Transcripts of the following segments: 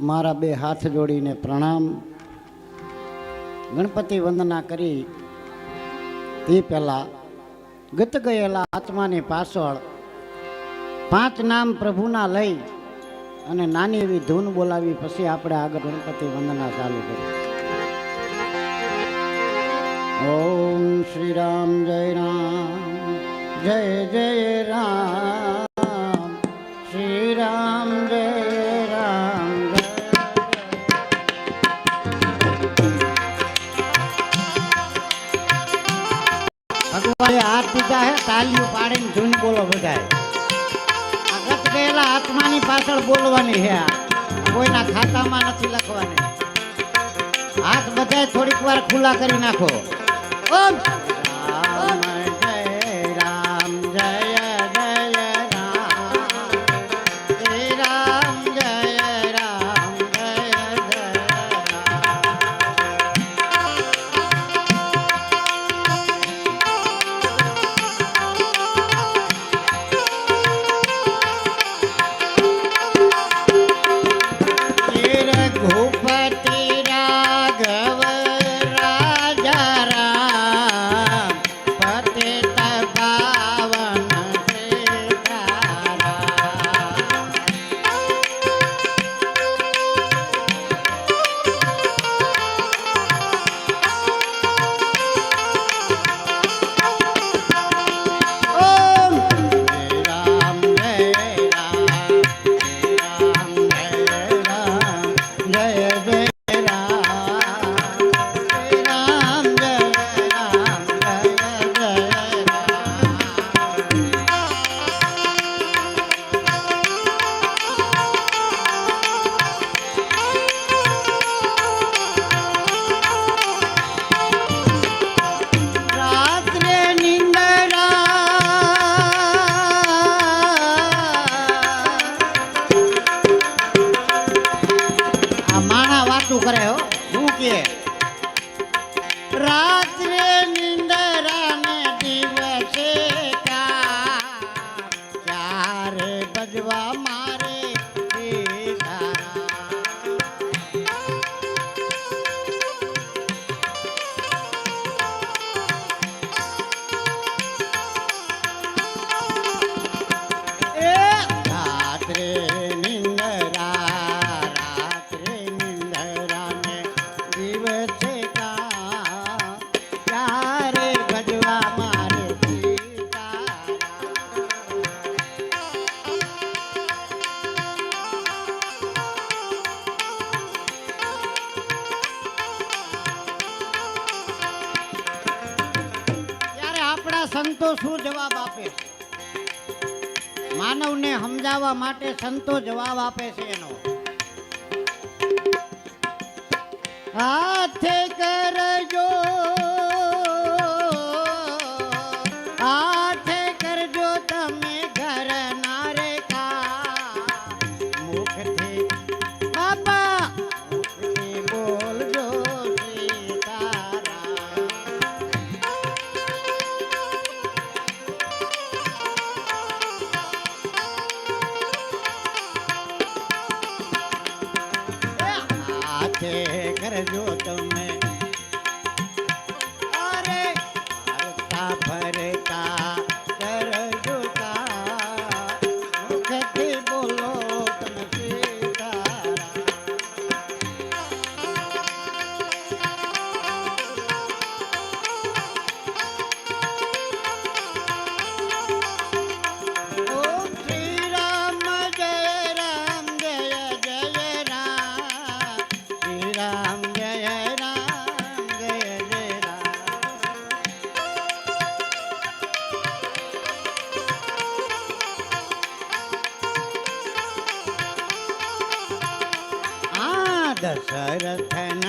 મારા બે હાથ જોડીને પ્રણામ. ગણપતિ વંદના કરી. તે પહેલા ગત ગયેલા આત્માની પાછળ પાંચ નામ પ્રભુના લઈ અને નાની એવી ધૂન બોલાવી પછી આપણે આગળ ગણપતિ વંદના ચાલુ કરી. ઓમ શ્રી રામ જય રામ. જય જય રામ. હાથ દીધા હે, તાલીઓ પાડીને ધૂન બોલો બધાય. આગત ગત ગયેલા આત્માની પાછળ બોલવાની છે આ. કોઈના ખાતામાં નથી લખવાની. હાથ બધાય થોડીક વાર ખુલ્લા કરી નાખો. ઓમ. સમજાવવા માટે સંતો જવાબ આપે છે એનો. હાથે કરજો दशरथनङ्गोला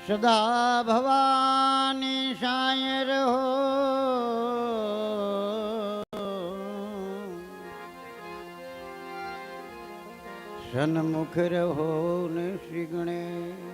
સદા ભવાની સાય રહો સન્મુખ રહો ને શ્રી ગણેશ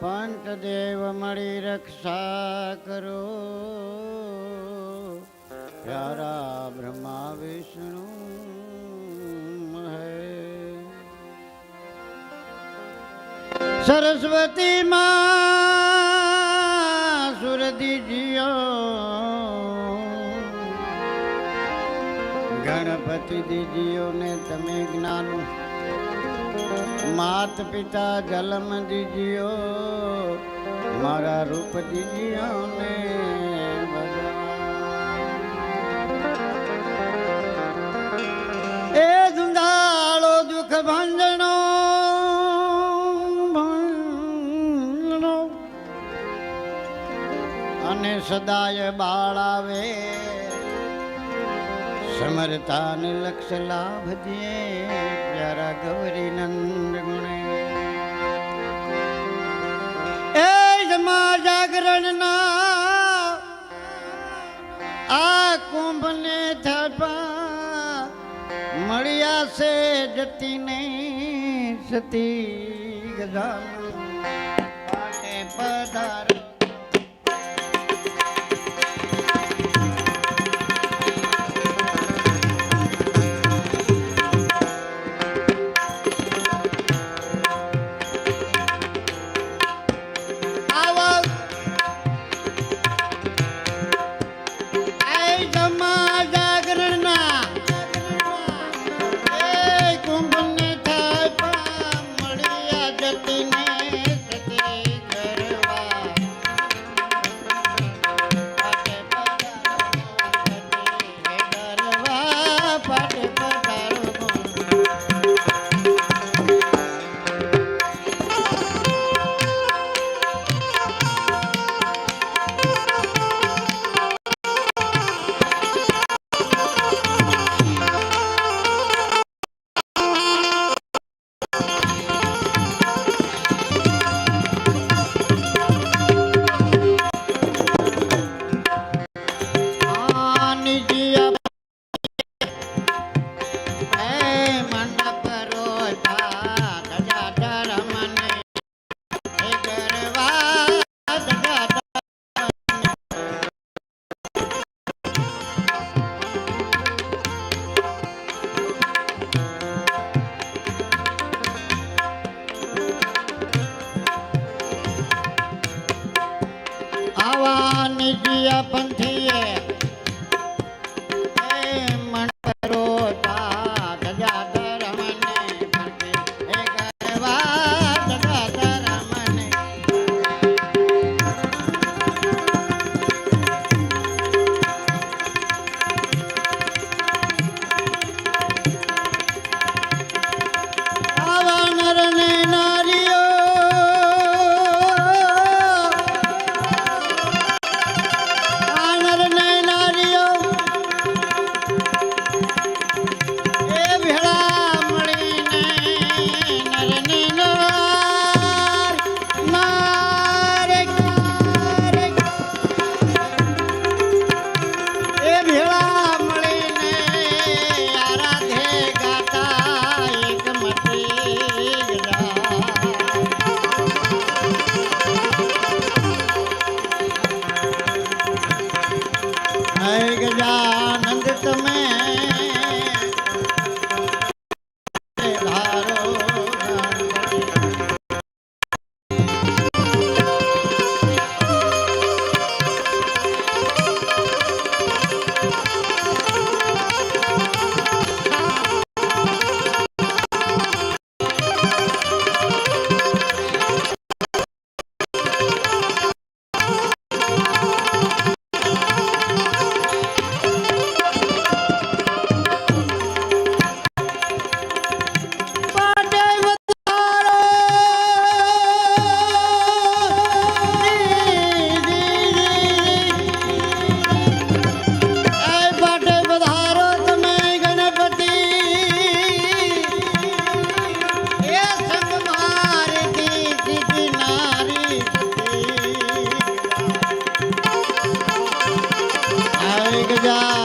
પંચદેવ મળી રક્ષા કરો પ્યારા બ્રહ્મા વિષ્ણુ સરસ્વતી માં સુરદીજીઓ ગણપતિ દીજીઓ ને તમે જ્ઞાન. માત પિતા જલમ દીજીઓ મારા રૂપ દીજીઓ સદાય બાળાવે સમરતાને લક્ષ લાભ દે પ્યારા ગૌરી નંદ ગુણે. એ જમા જાગરણ ના આ કુંભ ને થપા મળ્યા છે જતી નહીં સતી ગજાન પાટે પધાર Yeah.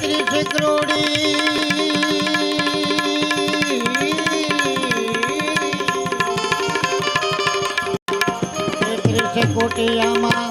તેત્રીસ કરોડી તેત્રીસ કોટિયામાં